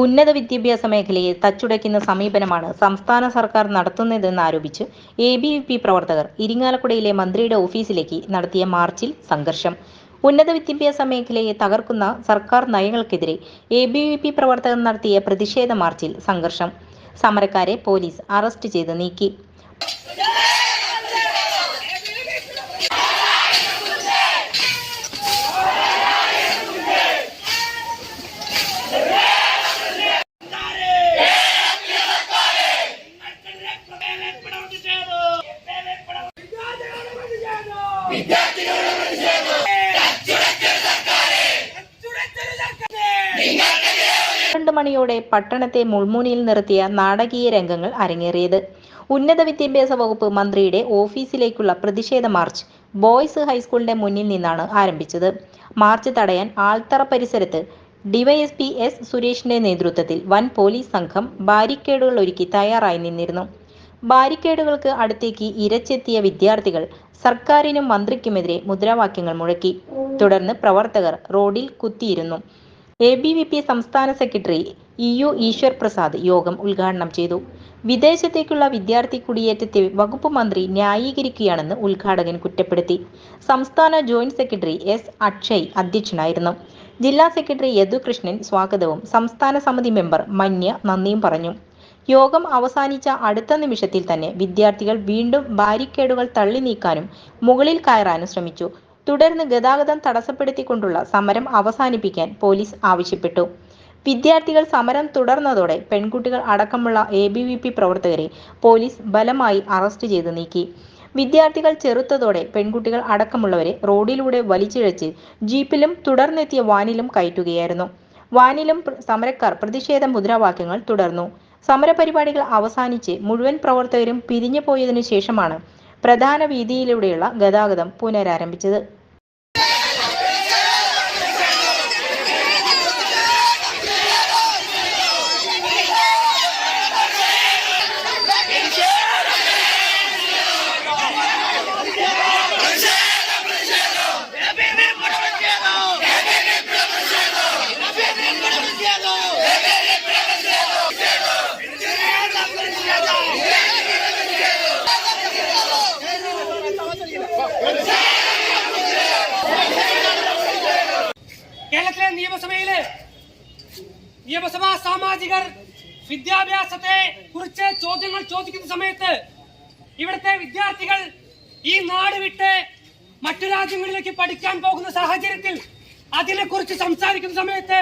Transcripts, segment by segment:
ഉന്നത വിദ്യാഭ്യാസ മേഖലയെ തച്ചുടയ്ക്കുന്ന സമീപനമാണ് സംസ്ഥാന സർക്കാർ നടത്തുന്നതെന്ന് ആരോപിച്ച് എ ബി വി പി പ്രവർത്തകർ ഇരിങ്ങാലക്കുടയിലെ മന്ത്രിയുടെ ഓഫീസിലേക്ക് നടത്തിയ മാർച്ചിൽ സംഘർഷം. ഉന്നത വിദ്യാഭ്യാസ മേഖലയെ തകർക്കുന്ന സർക്കാർ നയങ്ങൾക്കെതിരെ എ ബി വി പി പ്രവർത്തകർ നടത്തിയ പ്രതിഷേധ മാർച്ചിൽ സംഘർഷം. സമരക്കാരെ പോലീസ് അറസ്റ്റ് ചെയ്ത് നീക്കി. പന്ത്രണ്ട് മണിയോടെ പട്ടണത്തെ മുൾമുനിയിൽ നിർത്തിയ നാടകീയ രംഗങ്ങൾ അരങ്ങേറിയത്. ഉന്നത വിദ്യാഭ്യാസ വകുപ്പ് മന്ത്രിയുടെ ഓഫീസിലേക്കുള്ള പ്രതിഷേധ മാർച്ച് ബോയ്സ് ഹൈസ്കൂളിന്റെ മുന്നിൽ നിന്നാണ് ആരംഭിച്ചത്. മാർച്ച് തടയാൻ ആൾത്തറ പരിസരത്ത് ഡിവൈഎസ്പി എസ് സുരേഷിന്റെ നേതൃത്വത്തിൽ വൻ പോലീസ് സംഘം ബാരിക്കേഡുകൾ ഒരുക്കി തയ്യാറായി നിന്നിരുന്നു. ബാരിക്കേഡുകൾക്ക് അടുത്തേക്ക് ഇരച്ചെത്തിയ വിദ്യാർത്ഥികൾ സർക്കാരിനും മന്ത്രിക്കുമെതിരെ മുദ്രാവാക്യങ്ങൾ മുഴക്കി. തുടർന്ന് പ്രവർത്തകർ റോഡിൽ കുത്തിയിരുന്നു. എ ബി വി പി സംസ്ഥാന secretary E U Eshwar Prasad യോഗം ഉദ്ഘാടനം ചെയ്തു. വിദേശത്തേക്കുള്ള വിദ്യാർത്ഥി കുടിയേറ്റത്തെ വകുപ്പ് മന്ത്രി ന്യായീകരിക്കുകയാണെന്ന് ഉദ്ഘാടകൻ കുറ്റപ്പെടുത്തി. സംസ്ഥാന ജോയിന്റ് സെക്രട്ടറി എസ് അക്ഷയ് അധ്യക്ഷനായിരുന്നു. ജില്ലാ സെക്രട്ടറി യദുകൃഷ്ണൻ സ്വാഗതവും സംസ്ഥാന സമിതി മെമ്പർ മന്യ നന്ദിയും പറഞ്ഞു. യോഗം അവസാനിച്ച അടുത്ത നിമിഷത്തിൽ തന്നെ വിദ്യാർത്ഥികൾ വീണ്ടും ബാരിക്കേഡുകൾ തള്ളി നീക്കാനും മുകളിൽ കയറാനും ശ്രമിച്ചു. തുടർന്ന് ഗതാഗതം തടസ്സപ്പെടുത്തിക്കൊണ്ടുള്ള സമരം അവസാനിപ്പിക്കാൻ പോലീസ് ആവശ്യപ്പെട്ടു. വിദ്യാർത്ഥികൾ സമരം തുടർന്നതോടെ പെൺകുട്ടികൾ അടക്കമുള്ള എ ബി വി പി പ്രവർത്തകരെ പോലീസ് ബലമായി അറസ്റ്റ് ചെയ്ത് നീക്കി. വിദ്യാർത്ഥികൾ ചെറുത്തതോടെ പെൺകുട്ടികൾ അടക്കമുള്ളവരെ റോഡിലൂടെ വലിച്ചിഴച്ച് ജീപ്പിലും തുടർന്നെത്തിയ വാനിലും കയറ്റുകയായിരുന്നു. വാനിലും സമരക്കാർ പ്രതിഷേധ മുദ്രാവാക്യങ്ങൾ തുടർന്നു. സമരപരിപാടികൾ അവസാനിച്ച് മുഴുവൻ പ്രവർത്തകരും പിരിഞ്ഞു പോയതിനു ശേഷമാണ് പ്രധാന വീതിയിലൂടെയുള്ള ഗതാഗതം പുനരാരംഭിച്ചത്. നിയമസഭയിൽ നിയമസഭാ സാമാജികർ വിദ്യാഭ്യാസത്തെ കുറിച്ച് ചോദ്യങ്ങൾ ചോദിക്കുന്ന സമയത്ത് ഇവിടുത്തെ വിദ്യാർത്ഥികൾ ഈ നാട് വിട്ട് മറ്റു രാജ്യങ്ങളിലേക്ക് പഠിക്കാൻ പോകുന്ന സാഹചര്യത്തിൽ അതിനെ കുറിച്ച് സംസാരിക്കുന്ന സമയത്ത്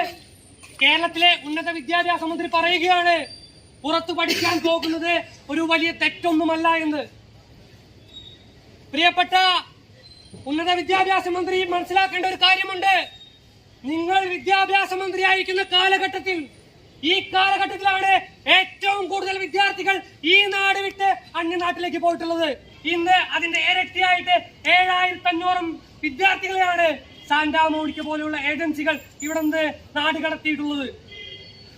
കേരളത്തിലെ ഉന്നത വിദ്യാഭ്യാസ മന്ത്രി പറയുകയാണ് പുറത്തു പഠിക്കാൻ പോകുന്നത് ഒരു വലിയ തെറ്റൊന്നുമല്ല എന്ന്. പ്രിയപ്പെട്ട ഉന്നത വിദ്യാഭ്യാസ മന്ത്രി മനസ്സിലാക്കേണ്ട ഒരു കാര്യമുണ്ട്. നിങ്ങൾ വിദ്യാഭ്യാസ മന്ത്രിയായിരിക്കുന്ന കാലഘട്ടത്തിൽ ഈ കാലഘട്ടത്തിലാണ് ഏറ്റവും കൂടുതൽ വിദ്യാർത്ഥികൾ ഈ നാട് വിട്ട് അന്യനാട്ടിലേക്ക് പോയിട്ടുള്ളത്. ഇന്ന് അതിന്റെ ഇരട്ടിയായിട്ട് ഏഴായിരത്തി അഞ്ഞൂറും വിദ്യാർത്ഥികളെയാണ് സാന്റാമോണിക്ക് പോലെയുള്ള ഏജൻസികൾ ഇവിടെ നാട് കടത്തിയിട്ടുള്ളത്.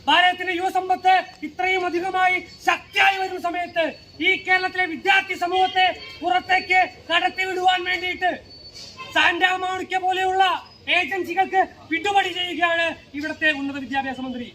ഭാരതത്തിന്റെ യുവസമ്പത്ത് ഇത്രയും അധികമായി ശക്തിയായി വരുന്ന സമയത്ത് ഈ കേരളത്തിലെ വിദ്യാർത്ഥി സമൂഹത്തെ പുറത്തേക്ക് കടത്തിവിടുവാൻ വേണ്ടിയിട്ട് സാന്റാമോണിക്ക പോലെയുള്ള ഏജൻസികൾക്ക് വിട്ടുപടി ചെയ്യുകയാണ് ഇവിടുത്തെ ഉന്നത വിദ്യാഭ്യാസ മന്ത്രി.